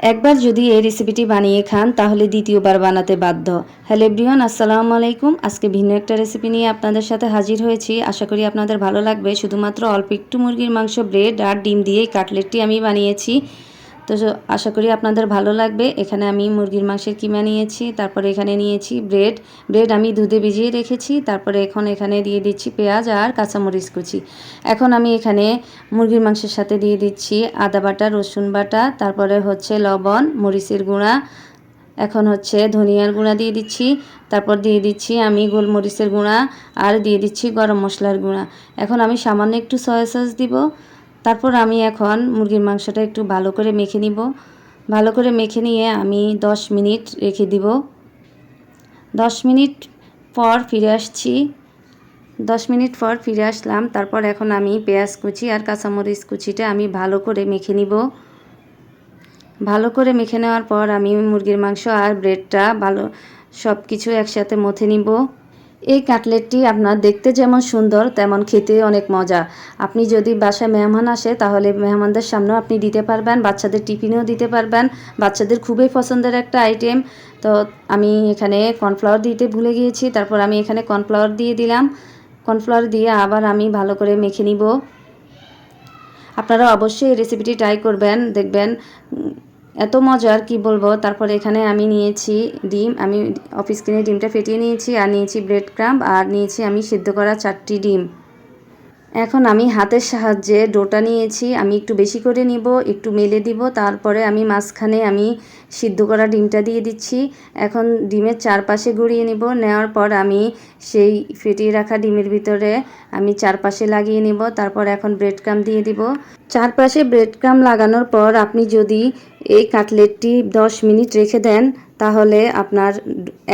একবার যদি এই রেসিপিটি বানিয়ে খান, তাহলে দ্বিতীয়বার বানাতে বাধ্য। হ্যালো এভরিওয়ান, আসসালামু আলাইকুম। আজকে ভিন্ন একটা রেসিপি নিয়ে আপনাদের সাথে হাজির হয়েছি। আশা করি আপনাদের ভালো লাগবে। শুধুমাত্র অল্প একটু মুরগির মাংস ব্রেড আর ডিম দিয়ে কাটলেটটি আমি বানিয়েছি। তো আশা করি আপনাদের ভালো লাগবে। এখানে আমি মুরগির মাংসের কিমা নিয়েছি, তারপরে এখানে নিয়েছি ব্রেড। ব্রেড আমি দুধে ভিজিয়ে রেখেছি, তারপরে এখন এখানে দিয়ে দিচ্ছি পেঁয়াজ আর কাঁচামরিচ কুচি। এখন আমি এখানে মুরগির মাংসের সাথে দিয়ে দিচ্ছি আদা বাটা, রসুন বাটা, তারপরে হচ্ছে লবণ, মরিচের গুঁড়া, এখন হচ্ছে ধনিয়ার গুঁড়া দিয়ে দিচ্ছি, তারপর দিয়ে দিচ্ছি আমি গোলমরিচের গুঁড়া আর দিয়ে দিচ্ছি গরম মশলার গুঁড়া। এখন আমি সামান্য একটু সয়া সস দিব। তারপর আমি এখন মুরগির মাংসটা একটু ভালো করে মেখে নিব। ভালো করে মেখে নিয়ে আমি 10 মিনিট রেখে দিব। 10 মিনিট পর ফিরে আসছি। 10 মিনিট পর ফিরে আসলাম। তারপর এখন আমি পেঁয়াজ কুচি আর কাঁচামরিচ কুচিটা আমি ভালো করে মেখে নিব। ভালো করে মেখে নেওয়ার পর আমি মুরগির মাংস আর ব্রেডটা ভালো সব কিছু একসাথে মথে নিব। এই কাটলেটটি আপনার দেখতে যেমন সুন্দর, তেমন খেতে অনেক মজা। আপনি যদি বাসায় মেহমান আসে, তাহলে মেহমানদের সামনেও আপনি দিতে পারবেন, বাচ্চাদের টিফিনেও দিতে পারবেন। বাচ্চাদের খুবই পছন্দের একটা আইটেম। তো আমি এখানে কর্নফ্লাওয়ার দিতে ভুলে গিয়েছি, তারপর আমি এখানে কর্নফ্লাওয়ার দিয়ে দিলাম। কর্নফ্লাওয়ার দিয়ে আবার আমি ভালো করে মেখে নিব। আপনারা অবশ্যই রেসিপিটি ট্রাই করবেন, দেখবেন এত মজার, কি বলব? তারপরে এখানে আমি নিয়েছি ডিম, আমি অফিস কিনে ডিমটা ফেটিয়ে নিয়েছি, আর নিয়েছি ব্রেড ক্রাম্প আর নিয়েছি আমি সিদ্ধ করা চারটি ডিম। এখন আমি হাতের সাহায্যে ডোটা নিয়েছি, আমি একটু বেশি করে নিব, একটু মেলে দিব, তারপরে আমি মাঝখানে আমি সিদ্ধ করা ডিমটা দিয়ে দিচ্ছি। এখন ডিমের চারপাশে গড়িয়ে নিব, নেওয়ার পর আমি সেই ফেটিয়ে রাখা ডিমের ভিতরে আমি চারপাশে লাগিয়ে নিব, তারপর এখন ব্রেড ক্রাম দিয়ে দিব। চারপাশে ব্রেড ক্রাম লাগানোর পর আপনি যদি এই কাটলেটটি 10 মিনিট রেখে দেন, তাহলে আপনার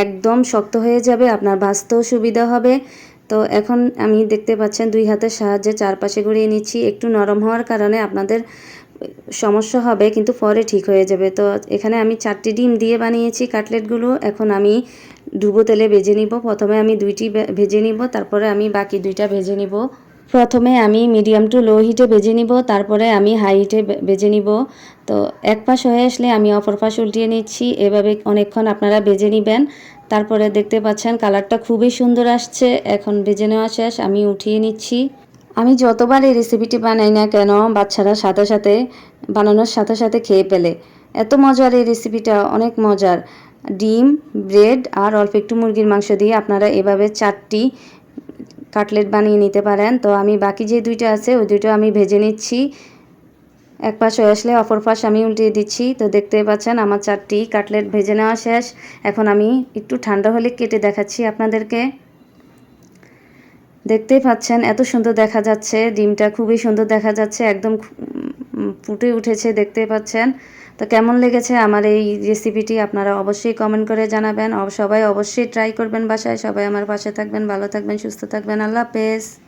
একদম শক্ত হয়ে যাবে, আপনার ভাজতেও সুবিধা হবে। তো এখন আমি দেখতে পাচ্ছেন দুই হাতের সাহায্যে চারপাশে ঘুরিয়ে নিচ্ছি। একটু নরম হওয়ার কারণে আপনাদের সমস্যা হবে, কিন্তু পরে ঠিক হয়ে যাবে। তো এখানে আমি চারটি ডিম দিয়ে বানিয়েছি কাটলেটগুলো। এখন আমি ডুবো তেলে ভেজে নিব। প্রথমে আমি দুইটি ভেজে নিব, তারপরে আমি বাকি দুইটা ভেজে নিব। প্রথমে আমি মিডিয়াম টু লো হিটে ভেজে নিব, তারপরে আমি হাই হিটে ভেজে নিব। তো এক পাশ হয়ে আসলে আমি অপর পাশ উল্টিয়ে নিচ্ছি, এভাবে অনেকক্ষণ আপনারা ভেজে নেবেন। তারপরে দেখতে পাচ্ছেন কালারটা খুবই সুন্দর আসছে, এখন ভেজে নেওয়া শেষ, আমি উঠিয়ে নিচ্ছি। আমি যতবার এই রেসিপিটি বানাই না কেন, বাচ্চারা সাথে সাথে, বানানোর সাথে সাথে খেয়ে ফেলে। এত মজার এই রেসিপিটা, অনেক মজার। ডিম, ব্রেড আর অল্প একটু মুরগির মাংস দিয়ে আপনারা এভাবে চারটি কাটলেট বানিয়ে নিতে পারেন। তো আমি বাকি যে দুইটা আছে, ওই দুইটা আমি ভেজে নিচ্ছি। এক পাশ হয়ে আসলে অপর পাশ আমি উল্টিয়ে দিচ্ছি। তো দেখতে পাচ্ছেন আমার চারটি কাটলেট ভেজে নেওয়া শেষ। এখন আমি একটু ঠান্ডা হলে কেটে দেখাচ্ছি আপনাদেরকে। দেখতেই পাচ্ছেন এত সুন্দর দেখা যাচ্ছে। ডিমটা খুবই সুন্দর দেখা যাচ্ছে। একদম ফুটে উঠেছে, দেখতে পাচ্ছেন। তো কেমন লেগেছে আমার এই রেসিপিটি আপনারা অবশ্যই কমেন্ট করে জানাবেন। সবাই অবশ্যই ট্রাই করবেন বাসায়। সবাই আমার পাশে থাকবেন, ভালো থাকবেন, সুস্থ থাকবেন। আল্লাহ হাফেজ।